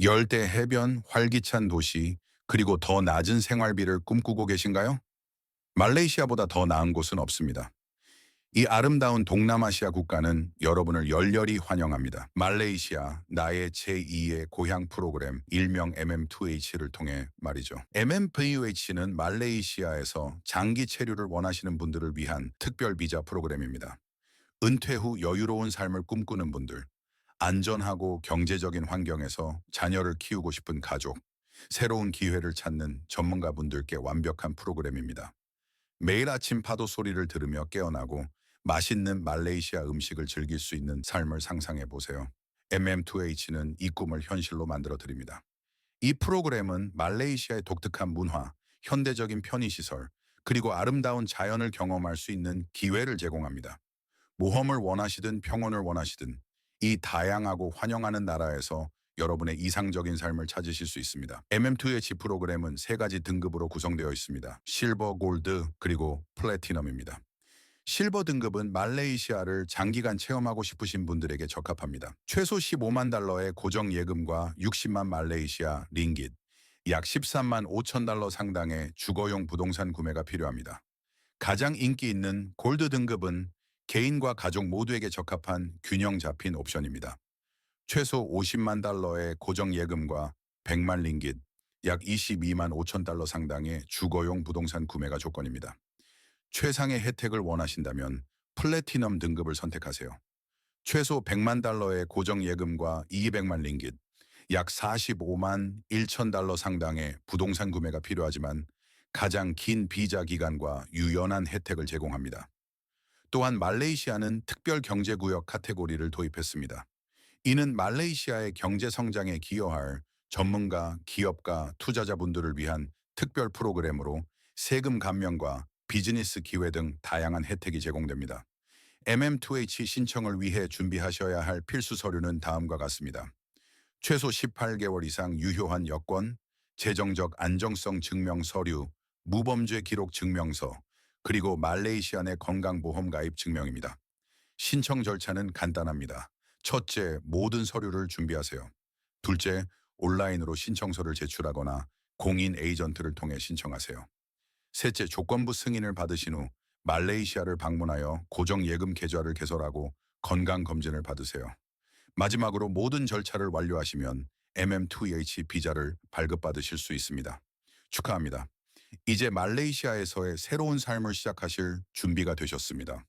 열대 해변, 활기찬 도시, 그리고 더 낮은 생활비를 꿈꾸고 계신가요? 말레이시아보다 더 나은 곳은 없습니다. 이 아름다운 동남아시아 국가는 여러분을 열렬히 환영합니다. 말레이시아, 나의 제2의 고향 프로그램, 일명 MM2H를 통해 말이죠. MM2H는 말레이시아에서 장기 체류를 원하시는 분들을 위한 특별 비자 프로그램입니다. 은퇴 후 여유로운 삶을 꿈꾸는 분들, 안전하고 경제적인 환경에서 자녀를 키우고 싶은 가족, 새로운 기회를 찾는 전문가분들께 완벽한 프로그램입니다. 매일 아침 파도 소리를 들으며 깨어나고 맛있는 말레이시아 음식을 즐길 수 있는 삶을 상상해 보세요. MM2H는 이 꿈을 현실로 만들어 드립니다. 이 프로그램은 말레이시아의 독특한 문화, 현대적인 편의시설, 그리고 아름다운 자연을 경험할 수 있는 기회를 제공합니다. 모험을 원하시든 평온을 원하시든 이 다양하고 환영하는 나라에서 여러분의 이상적인 삶을 찾으실 수 있습니다. MM2H 프로그램은 세 가지 등급으로 구성되어 있습니다. 실버, 골드, 그리고 플래티넘입니다. 실버 등급은 말레이시아를 장기간 체험하고 싶으신 분들에게 적합합니다. 최소 15만 달러의 고정 예금과 60만 말레이시아 링깃, 약 13만 5천 달러 상당의 주거용 부동산 구매가 필요합니다. 가장 인기 있는 골드 등급은 개인과 가족 모두에게 적합한 균형 잡힌 옵션입니다. 최소 50만 달러의 고정 예금과 100만 링깃, 약 22만 5천 달러 상당의 주거용 부동산 구매가 조건입니다. 최상의 혜택을 원하신다면 플래티넘 등급을 선택하세요. 최소 100만 달러의 고정 예금과 200만 링깃, 약 45만 1천 달러 상당의 부동산 구매가 필요하지만 가장 긴 비자 기간과 유연한 혜택을 제공합니다. 또한 말레이시아는 특별 경제구역 카테고리를 도입했습니다. 이는 말레이시아의 경제 성장에 기여할 전문가, 기업가, 투자자분들을 위한 특별 프로그램으로 세금 감면과 비즈니스 기회 등 다양한 혜택이 제공됩니다. MM2H 신청을 위해 준비하셔야 할 필수 서류는 다음과 같습니다. 최소 18개월 이상 유효한 여권, 재정적 안정성 증명 서류, 무범죄 기록 증명서, 그리고 말레이시아 내 건강보험 가입 증명입니다. 신청 절차는 간단합니다. 첫째, 모든 서류를 준비하세요. 둘째, 온라인으로 신청서를 제출하거나 공인 에이전트를 통해 신청하세요. 셋째, 조건부 승인을 받으신 후 말레이시아를 방문하여 고정 예금 계좌를 개설하고 건강 검진을 받으세요. 마지막으로 모든 절차를 완료하시면 MM2H 비자를 발급받으실 수 있습니다. 축하합니다. 이제 말레이시아에서의 새로운 삶을 시작하실 준비가 되셨습니다.